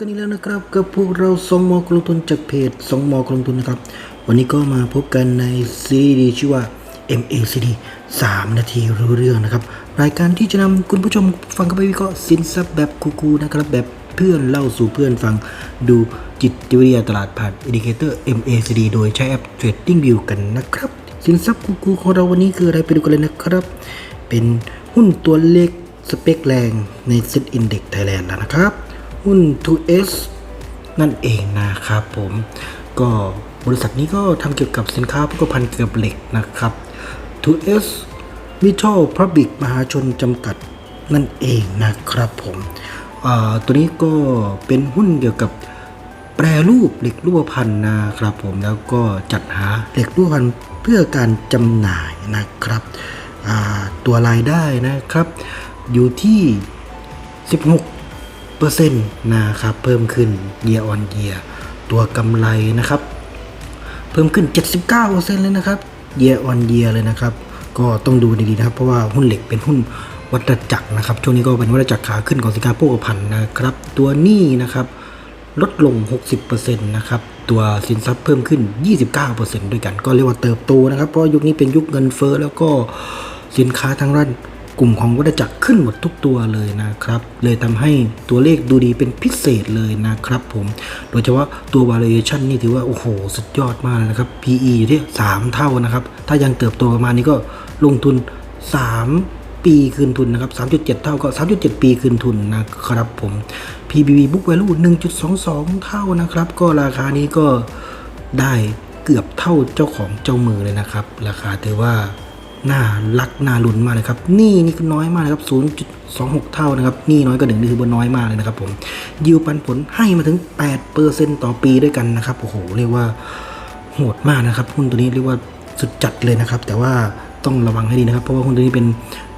กันอีกแล้วนะครับ กับพวกเราสองมอกลงทุนจากเพจสองมอกลงทุนนะครับ วันนี้ก็มาพบกันในซีรีส์ชื่อว่า MACD 3 นาทีรู้เรื่องนะครับ รายการที่จะนำคุณผู้ชมฟังเข้าไปวิเคราะห์สินทรัพย์แบบคูลๆนะครับ แบบเพื่อนเล่าสู่เพื่อนฟังดูจิตวิทยาตลาดผ่านอินดิเคเตอร์ MACD โดยใช้แอป Trading View กันนะครับ สินทรัพย์คูลๆของเราวันนี้คืออะไรไปดูกันเลยนะครับ เป็นหุ้นตัวเล็กสเปคแรงในเซ็ตอินเด็กไทยแลนด์แล้วนะครับ หุ้น 2S นั่นเองนะครับผมก็บริษัทนี้ก็ทำเกี่ยวกับสินค้าพกพันเกี่ยวกับเหล็กนะครับ 2S Metal Public มหาชนจำกัดนั่นเองนะครับผมตัวนี้ก็เป็นหุ้นเกี่ยวกับแปรรูปเหล็กรูปพรรณนะครับผมแล้วก็จัดหาเหล็กรูปพรรณเพื่อการจำหน่ายนะครับตัวรายได้นะครับ อยู่ที่ 16 เปอร์เซ็นต์นะครับเพิ่มขึ้น year on year ตัวกำไรนะครับ เพิ่มขึ้น 79%เลยนะครับ year on year เลยนะครับ ก็ต้องดูดีๆนะครับ เพราะว่าหุ้นเหล็กเป็นหุ้นวัฏจักรนะครับ ช่วงนี้ก็เป็นวัฏจักรขาขึ้นของสินค้าโภคภัณฑ์นะครับ ตัวนี้นะครับลดลง 60%นะครับ ตัวสินทรัพย์เพิ่มขึ้น 29%ด้วยกัน ก็เรียกว่าเติบโตนะครับ เพราะยุคนี้เป็นยุคเงินเฟ้อแล้วก็สินค้าทางด้าน กลุ่มของวัฏจักรขึ้นหมดทุกตัวเลยนะครับ เลยทำให้ตัวเลขดูดีเป็นพิเศษเลยนะครับผม โดยเฉพาะตัว valuation นี่ถือว่า โอ้โห สุดยอดมากนะครับ PE อยู่ที่ 3 เท่านะครับ ถ้ายังเติบโตประมาณนี้ก็ลงทุน 3 ปีคืนทุนนะครับ 3.7 เท่าก็ 3.7 ปีคืนทุนนะครับผม PBV book value 1.22 เท่านะครับ ก็ราคานี้ก็ได้เกือบเท่าเจ้าของเจ้ามือเลยนะครับ ราคาถือว่า น่ารักน่าลุ้นมากเลยครับนี่นี่คือน้อยมากนะครับ 0.26 เท่านะครับนี่น้อยกว่าหนึ่งนี่คือน้อยมากเลยนะครับผมยิวปันผลให้มาถึง 8%ต่อปีด้วยกันนะครับโอ้โหเรียกว่าโหดมากนะครับหุ้นตัวนี้เรียกว่าสุดจัดเลยนะครับ แต่ว่าต้องระวังให้ดีนะครับ เพราะว่าหุ้นตัวนี้เป็น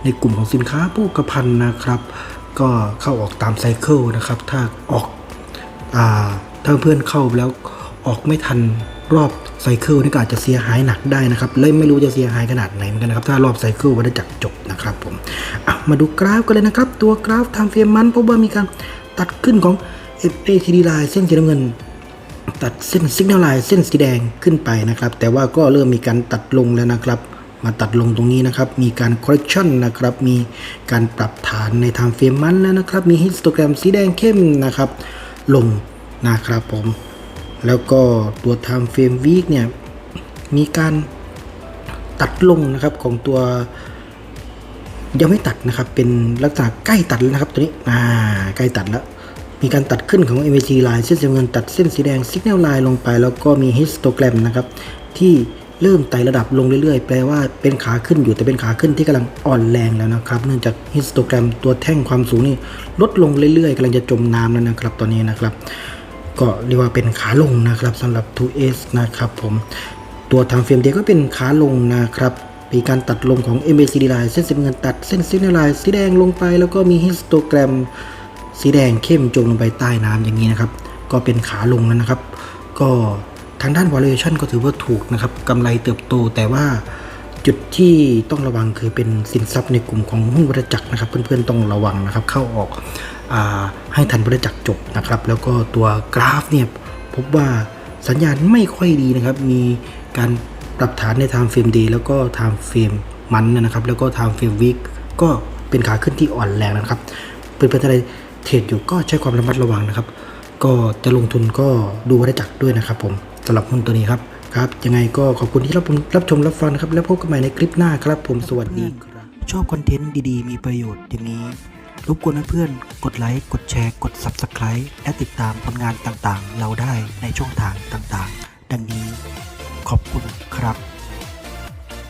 ในกลุ่มของสินค้าโภคภัณฑ์นะครับ ก็เข้าออกตามไซเคิลนะครับ ถ้าออกอ่าถ้าเพื่อนเข้าแล้วออกไม่ทันรอบ ไซเคิลนี่ก็อาจจะเสียหายหนักได้นะครับเลยไม่รู้จะเสียหายขนาดไหนเหมือนกันนะครับถ้ารอบไซเคิลวัฏจักรจบนะครับผมอะมาดูกราฟกันเลยนะครับ ตัวกราฟทางเฟรมมันพบว่ามีการตัดขึ้นของ FATD line เส้นสีน้ำเงินตัดเส้นสัญญาณลายเส้นสีแดงขึ้นไปนะครับ แต่ว่าก็เริ่มมีการตัดลงแล้วนะครับ มาตัดลงตรงนี้นะครับ มีการ correction นะครับ มีการปรับฐานในทางเฟรมมันแล้วนะครับ มีฮิสโตแกรมสีแดงเข้มนะครับ ลงนะครับผม แล้วก็ตัว time frame week เนี่ย มีการตัดลงนะครับของตัว ยังไม่ตัดนะครับ เป็นลักษณะใกล้ตัดแล้วนะครับตัวนี้อ่าใกล้ตัดแล้ว มีการตัดขึ้นของ m a c line เส้นสีเงินตัดเส้นสีแดง signal line ลงไป แล้วก็มี histogram นะครับ ที่เริ่มไต่ระดับลงเรื่อยๆ แปลว่าเป็นขาขึ้นอยู่แต่เป็นขาขึ้นที่กำลังอ่อนแรงแล้วนะครับ เนื่องจาก histogram ตัวแท่งความสูงนี่ลดลงเรื่อยๆกำลังจะจมน้ำแล้วนะครับ ตอนนี้นะครับ ก็เรียกว่าเป็นขาลงนะครับสำหรับ 2S นะครับผมตัวทางเฟรมเดียก็เป็นขาลงนะครับมีการตัดลงของ MACD line เส้นสีเงินตัดเส้น signal line สีแดงลงไป แล้วก็มี histogram สีแดงเข้มจมลงไปใต้น้ำอย่างนี้นะครับ ก็เป็นขาลงแล้วนะครับ ก็ทางด้าน valuation ก็ถือว่าถูกนะครับกำไรเติบโตแต่ว่า จุดที่ต้องระวังคือเป็นสินทรัพย์ในกลุ่มของหุ้นวัฏจักรนะครับ เพื่อนๆต้องระวังนะครับ เข้าออกอให้ทันวัฏจักรจบนะครับ แล้วก็ตัวกราฟเนี่ยพบว่าสัญญาณไม่ค่อยดีนะครับ มีการปรับฐานใน time frame day แล้วก็ time frame มันนะครับ แล้วก็ time frame week ก็เป็นขาขึ้นที่อ่อนแรงนะครับเพื่อนๆอะไรเทรดอยู่ก็ใช้ความระมัดระวังนะครับ ก็จะลงทุนก็ดูวัฏจักรด้วยนะครับ ผมสำหรับหุ้นตัวนี้ครับ ครับยังไงก็ขอบคุณที่รับชมรับชมรับฟังนะครับ แล้วพบกันใหม่ในคลิปหน้าครับผมสวัสดีครับชอบคอนเทนต์ดีๆ มีประโยชน์อย่างนี้รบกวนเพื่อนกดไลค์ กดแชร์ กด Subscribe และติดตามผลงานต่างๆ เราได้ในช่องทางต่างๆ ดังนี้ขอบคุณครับ